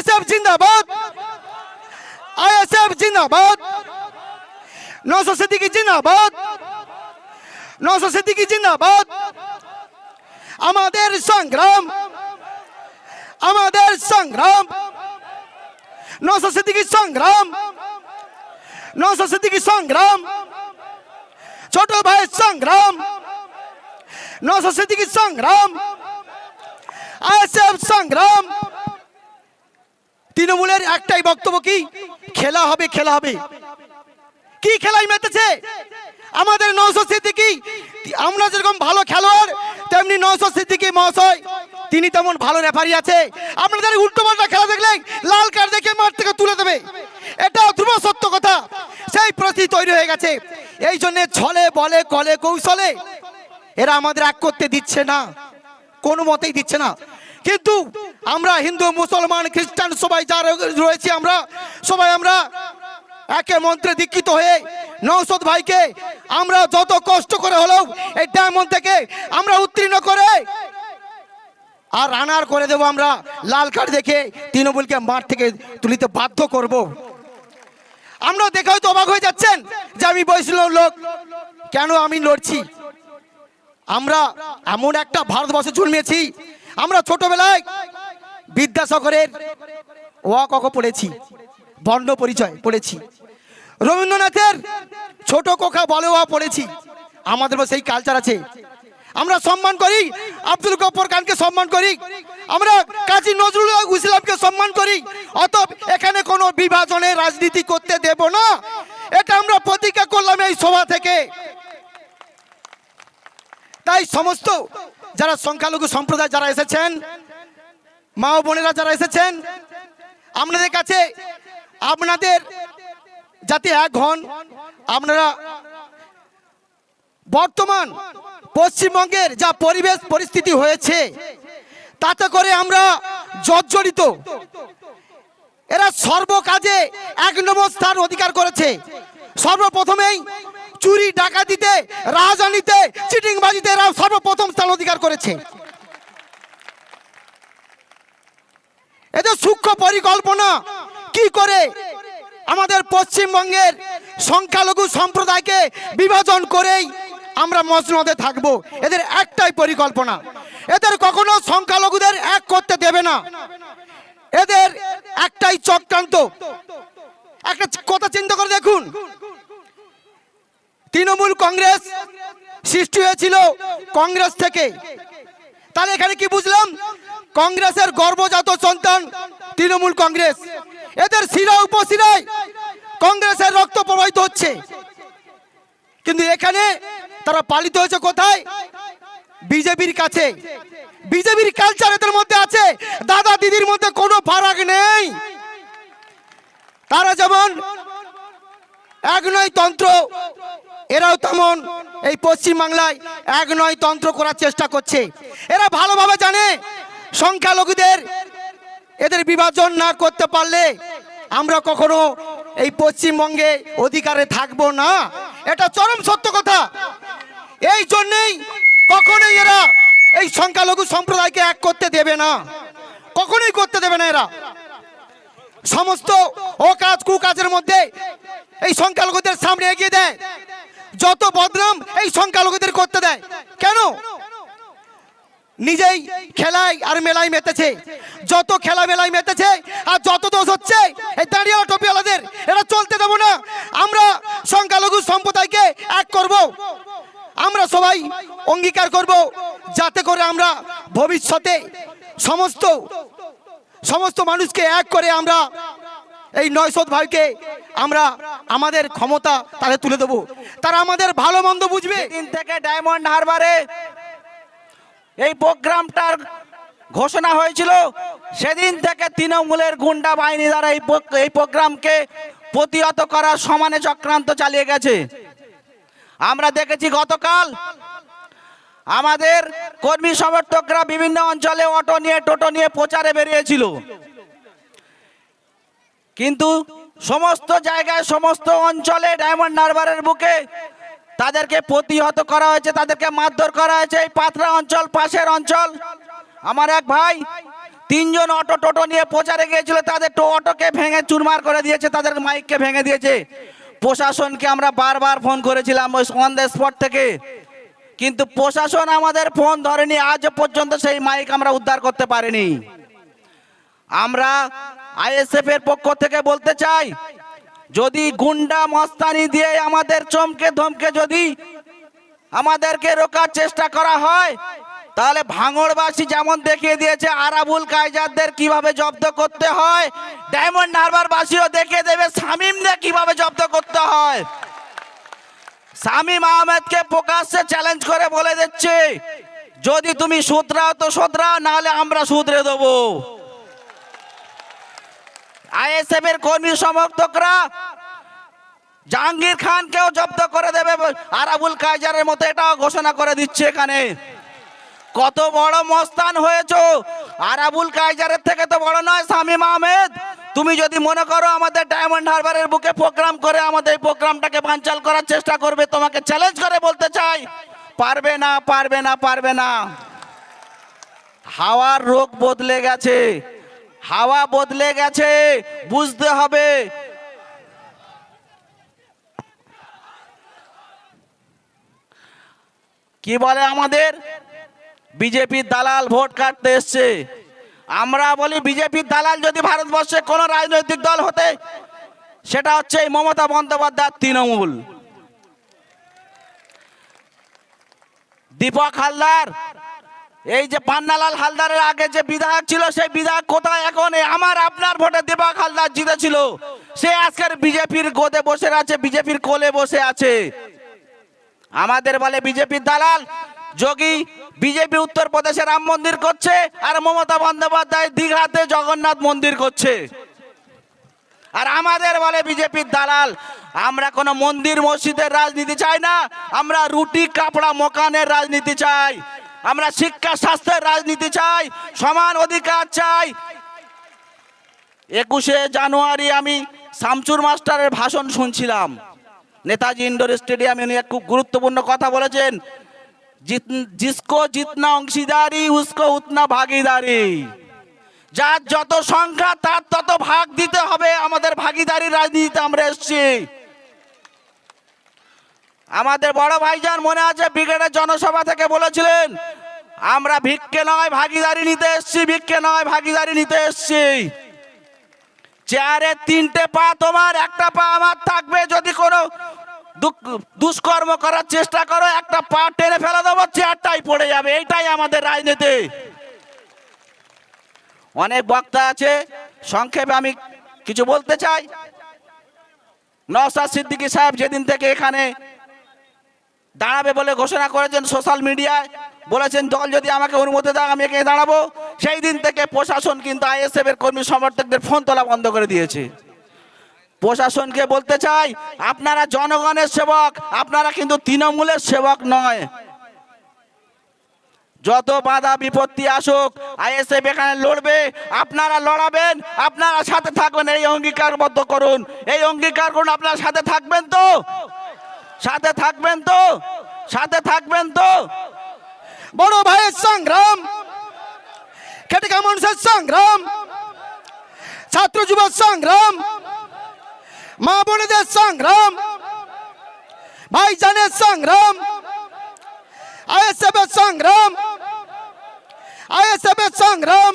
ISF জিন্দাবাদ ISF জিন্দাবাদ নৌসদ সিদ্দিকি জিন্দাবাদ নৌসদ সিদ্দিকি জিন্দাবাদ আমাদের সংগ্রাম আমাদের সংগ্রাম নৌসদ সিদ্দিকি সংগ্রাম নৌসদ সিদ্দিকি সংগ্রাম ছোট ভাইয়ের সংগ্রাম নৌসদ সিদ্দিকি সংগ্রাম আইএসএফ সংগ্রাম তৃণমূলের একটাই বক্তব্য কি? খেলা হবে খেলা হবে। কি খেলাই মেতেছে? আমাদের নৌসদ সিদ্দিকি। আমরা যেরকম ভালো খেলোয়াড়, তেমনি নৌসদ সিদ্দিকি মহাশয়, তিনি তেমন ভালো রেফারি আছে। আপনাদের উল্টো পাল্টা খেলা দেখলে লাল কার্ড দেখে মাঠ থেকে তুলে দেবে। এটা ধ্রুব সত্য কথা। সেই পরিস্থিতি তৈরি হয়ে গেছে। এই জন্যে ছলে বলে, কলে কৌশলে এরা আমাদের এক করতে দিচ্ছে না। কোনো মতেই দিচ্ছে না। কিন্তু আমরা হিন্দু, মুসলমান, খ্রিস্টান সবাই যা রয়েছি আমরা, সবাই আমরা একে মন্ত্রে দীক্ষিত হয়ে নৌসদ ভাইকে আমরা যত কষ্ট করে হলেও এই ডায়মন্ড থেকে আমরা উত্তীর্ণ করে আর রানার করে দেব আমরা লাল কার্ড দেখে তৃণমূলকে মাঠ থেকে তুলিতে বাধ্য করব। আমরা দেখে হয়তো অবাক হয়ে যাচ্ছেন যে আমি বয়সী লোক, কেন আমি লড়ছি? আমরা এমন একটা ভারতবর্ষে জন্মেছি আমরা ছোটবেলায় বিদ্যাসাগরের অ কক পড়েছি, বর্ণ পরিচয় পড়েছি। রবীন্দ্রনাথের ছোট কোখা বলে ওয়া পড়েছি, আমাদের মধ্যে সেই কালচার আছে। আমরা সম্মান করি, আব্দুল গফর খানকে সম্মান করি, আমরা কাজী নজরুল ইসলামকে সম্মান করি অত এখানে কোনো বিভাজনের রাজনীতি করতে দেব না, এটা আমরা প্রতিজ্ঞা করলাম এই সভা থেকে। তাই সমস্ত যারা সংখ্যালঘু সম্প্রদায় যারা এসেছেন মা ও বোনেরা যারা এসেছেন, আপনাদের কাছে আপনাদের যাতে এক হন, আপনারা বর্তমান পশ্চিমবঙ্গের যা পরিবেশ পরিস্থিতি হয়েছে, তাতে করে আমরা জর্জরিত। এরা সর্বকাজে এক নম্বর স্থান অধিকার করেছে। সর্বপ্রথমেই চুরি, ডাকাতিতে রাজধানীতে চিটিংবাজিতে এরা সর্বপ্রথম স্থান অধিকার করেছে। এদের সূক্ষ্ম পরিকল্পনা কি করে? আমাদের পশ্চিমবঙ্গের সংখ্যালঘু সম্প্রদায়কে বিভাজন করেই আমরা মসনদে থাকব। এদের একটাই পরিকল্পনা। এদের কখনো সংখ্যালঘুদের এক করতে দেবে না। এদের একটাই চক্রান্ত। একটা কথা চিন্তা করে দেখুন। তৃণমূল কংগ্রেস সৃষ্টি হয়েছিল কংগ্রেস থেকে। তাহলে এখানে কি বুঝলাম? কংগ্রেসের গর্ভজাত সন্তান তৃণমূল কংগ্রেস। এদের শিরা উপশিরায় কংগ্রেসের রক্ত প্রবাহিত হচ্ছে। কিন্তু এখানে তারা পালিত হয়েছে কোথায়? বিজেপির কাছে। বিজেপির কালচার এদের মধ্যে আছে। দাদা দিদির মধ্যে কোনো ফারাক নেই। তারা যেমন এক নয় তন্ত্র, এরাও তেমন এই পশ্চিম বাংলায় এক নয় তন্ত্র করার চেষ্টা করছে। এরা ভালোভাবে জানে সংখ্যালঘুদের এদের বিভাজন না করতে পারলে আমরা কখনো এই পশ্চিমবঙ্গে অধিকারে থাকব না। এটা চরম সত্য কথা। এই জন্যেই কখনোই এরা এই সংখ্যালঘু সম্প্রদায়কে এক করতে দেবে না। কখনোই করতে দেবে না এরা। সমস্ত ও কাজ কুকাজের মধ্যে এই সংখ্যালঘুদের সামনে এগিয়ে দেয়। যত বদনাম এই সংখ্যালঘুদের করতে দেয়। কেন? নিজেই খেলায় আর মেলায় মেতেছে। যত খেলা মেলায় মেতেছে আর যত দোষ হচ্ছে, এই দাঁড়িয়ে টপিওয়ালাদের এটা চলতে দেবো না। আমরা সংখ্যালঘু সম্প্রদায়কে এক করব। আমরা সবাই অঙ্গীকার করব যাতে করে আমরা ভবিষ্যতে সমস্ত সমস্ত মানুষকে এক করে আমরা এই নয়শত ভাইকে আমরা আমাদের ক্ষমতা তাদের তুলে দেবো। তারা আমাদের ভালো মন্দ বুঝবে। থেকে ডায়মন্ড হারবারে এই প্রোগ্রামটার ঘোষণা হয়েছিল, সেদিন থেকে তৃণমূলের গুন্ডা বাহিনী দ্বারা এই এই প্রোগ্রামকে প্রতিহত করার সমানে চক্রান্ত চালিয়ে গেছে। আমরা দেখেছি গতকাল আমাদের কর্মী সমর্থকরা বিভিন্ন অঞ্চলে অটো নিয়ে, টোটো নিয়ে প্রচারে বেরিয়েছিল। কিন্তু সমস্ত জায়গায়, সমস্ত অঞ্চলে ডায়মন্ড হারবারের বুকে তাদেরকে প্রতিহত করা হয়েছে, তাদেরকে মারধর করা হয়েছে এই পাথরা অঞ্চল, পাশের অঞ্চল। আমার এক ভাই তিনজন অটো টোটো নিয়ে প্রচারে গিয়েছিল, তাদের টো অটোকে ভেঙে চুরমার করে দিয়েছে, তাদের মাইককে ভেঙে দিয়েছে। প্রশাসনকে আমরা বারবার ফোন করেছিলাম ওই অন দ্য স্পট থেকে। কিন্তু প্রশাসন আমাদের ফোন ধরেনি, আজ পর্যন্ত সেই মাইক আমরা উদ্ধার করতে পারিনি। আমরা আইএসএফ এর পক্ষ থেকে বলতে চাই যদি গুন্ডা মস্তানি দিয়ে আমাদের চমকে ধমকে যদি আমাদেরকে রোকার চেষ্টা করা হয়, তাহলে ভাঙড়বাসী যেমন দেখিয়ে দিয়েছে, আরাবুল কায়জারদের কীভাবে জব্দ করতে হয়, ডায়মন্ড হারবার বাসীও দেখিয়ে দেবে শামিমদের কীভাবে জব্দ করতে হয়। শামিম আহমেদকে প্রকাশ্যে চ্যালেঞ্জ করে বলে দিচ্ছে, যদি তুমি শুধরাও তো শুধরাও, নাহলে আমরা শুধরে দেবো। আইএসএফ এর কর্মী সমর্থকরা জাহাঙ্গীর খানকেও জব্দ করে দেবে আর আবুল কাইজারের মতো এটাও ঘোষণা করে দিচ্ছে এখানে। কত বড় মস্তান হয়েছো। আর আবুল কাইজারের থেকে তো বড় নয়, শামীম আহমেদ। তুমি যদি মনে করো আমাদের ডায়মন্ড হারবারের বুকে প্রোগ্রাম করে আমাদের প্রোগ্রামটাকে বাঞ্চাল করার চেষ্টা করবে, তোমাকে চ্যালেঞ্জ করে বলতে চাই। পারবে না পারবে না পারবে না। হাওয়ার রোগ বদলে গেছে। হাওয়া বদলে গেছে, বুঝতে হবে। কি বলে আমাদের? বিজেপির দালাল ভোট কাটতে এসছে। আমরা বলি বিজেপির দালাল যদি ভারতবর্ষে কোনো রাজনৈতিক দল হতে, সেটা হচ্ছে এই মমতা বন্দ্যোপাধ্যায় তৃণমূল। দীপক হালদার এই যে পান্নালাল হালদারের আগে যে বিধায়ক ছিল, সেই বিধায়ক কোথায় এখন? আমার আপনার ভোটে দীপক হালদার জিতেছিল। সে আজকের বিজেপির গোদে বসে আছে, বিজেপির কোলে বসে আছে। আমাদের বলে বিজেপির দালাল, যোগী বিজেপি উত্তরপ্রদেশে রাম মন্দির করছে আর মমতা বন্দ্যোপাধ্যায় দীঘাতে জগন্নাথ মন্দির করছে। আর আমাদের বলে বিজেপির দালাল, আমরা কোনো মন্দির মসজিদের রাজনীতি চাই না, আমরা রুটি, কাপড়া, মকানের রাজনীতি চাই। আমরা শিক্ষা স্বাস্থ্যের রাজনীতি চাই, সমান অধিকার চাই। একুশে জানুয়ারি আমি শামচুর মাস্টারের ভাষণ শুনছিলাম। নেতাজি ইন্ডোর স্টেডিয়ামে উনি খুব গুরুত্বপূর্ণ কথা বলেছেন জিসকো জিতনা অংশীদারি, উসকো উতনা ভাগিদারি। যার যত সংখ্যা, তার তত ভাগ দিতে হবে, আমাদের ভাগিদারি রাজনীতিতে আমরা এসছি। আমাদের বড় ভাইজান মনে আছে ব্রিগেডের জনসভা থেকে বলেছিলেন, আমরা ভিক্ষে নয়, ভাগিদারি নিতে এসছি, ভিক্ষে নয়, ভাগিদারি নিতে এসছি। চেয়ারের তিনটে পা তোমার, একটা পা আমার থাকবে, যদি কোনো দুষ্কর্ম করার চেষ্টা করো, একটা পা টেনে ফেলে দেবো, চেয়ারটাই পড়ে যাবে, এইটাই আমাদের রাজনীতি। অনেক বক্তা আছে, সংক্ষেপে আমি কিছু বলতে চাই। নওসাদ সিদ্দিকী সাহেব যেদিন থেকে এখানে দাঁড়াবে বলে ঘোষণা করেছেন সোশ্যাল মিডিয়ায়। বলেছেন, দল যদি আমাকে অনুমতি দেয় আমি এখানে দাঁড়াবো। সেই দিন থেকে প্রশাসন কিন্তু আইএসএফ এর কর্মী সমর্থকদের ফোন তোলা বন্ধ করে দিয়েছে। প্রশাসনকে বলতে চাই, আপনারা জনগণের সেবক, আপনারা কিন্তু তৃণমূলের সেবক নয়। যত বাধা বিপত্তি আসুক, আইএসএফ এখানে লড়বে, আপনারা লড়াবেন, আপনারা সাথে থাকবেন এই অঙ্গীকারবদ্ধ করুন। এই অঙ্গীকার করুন, আপনারা সাথে থাকবেন তো। সাথে থাকবেন তো? সাথে থাকবেন তো? বড় ভাইয়ের সংগ্রাম খেটিকা মানুষের সংগ্রাম, ছাত্র যুব সংগ্রাম, মা বোনেদের সংগ্রাম, ভাইজানের সংগ্রাম আইএসএফ এর সংগ্রাম আইএসএফ এর সংগ্রাম।